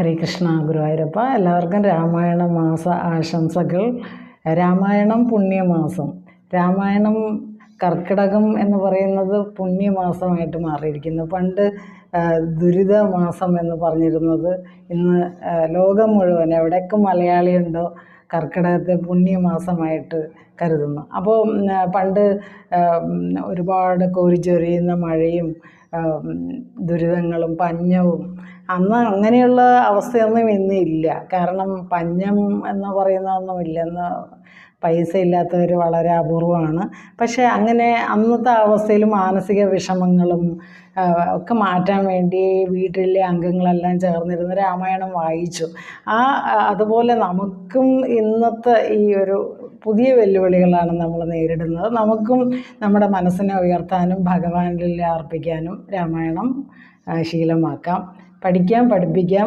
ഹരേ കൃഷ്ണ ഗുരുവായൂരപ്പ എല്ലാവർക്കും രാമായണ മാസ ആശംസകൾ. രാമായണം പുണ്യമാസം. രാമായണം കർക്കിടകം എന്ന് പറയുന്നത് പുണ്യമാസമായിട്ട് മാറിയിരിക്കുന്നു. പണ്ട് ദുരിത മാസം എന്ന് പറഞ്ഞിരുന്നത് ഇന്ന് ലോകം മുഴുവൻ എവിടെയൊക്കെ മലയാളിയുണ്ടോ കർക്കിടകത്തെ പുണ്യമാസമായിട്ട് കരുതുന്നു. അപ്പോൾ പണ്ട് ഒരുപാട് കോരിച്ചൊരിയുന്ന മഴയും ദുരിതങ്ങളും പഞ്ഞവും അന്ന് അങ്ങനെയുള്ള അവസ്ഥയൊന്നും ഇന്നില്ല കാരണം പഞ്ഞം എന്ന് പറയുന്നതൊന്നും ഇല്ലെന്ന് പൈസ ഇല്ലാത്തവർ വളരെ അപൂർവമാണ്. പക്ഷേ അങ്ങനെ അന്നത്തെ അവസ്ഥയിൽ മാനസിക വിഷമങ്ങളും ഒക്കെ മാറ്റാൻ വേണ്ടി വീട്ടിലെ അംഗങ്ങളെല്ലാം ചേർന്നിരുന്ന് രാമായണം വായിച്ചു. ആ അതുപോലെ നമുക്കും ഇന്നത്തെ ഈ ഒരു പുതിയ വെല്ലുവിളികളാണ് നമ്മൾ നേരിടുന്നത്. നമുക്കും നമ്മുടെ മനസ്സിനെ ഉയർത്താനും ഭഗവാനിൽ അർപ്പിക്കാനും രാമായണം ശീലമാക്കാം. പഠിക്കാം പഠിപ്പിക്കാം.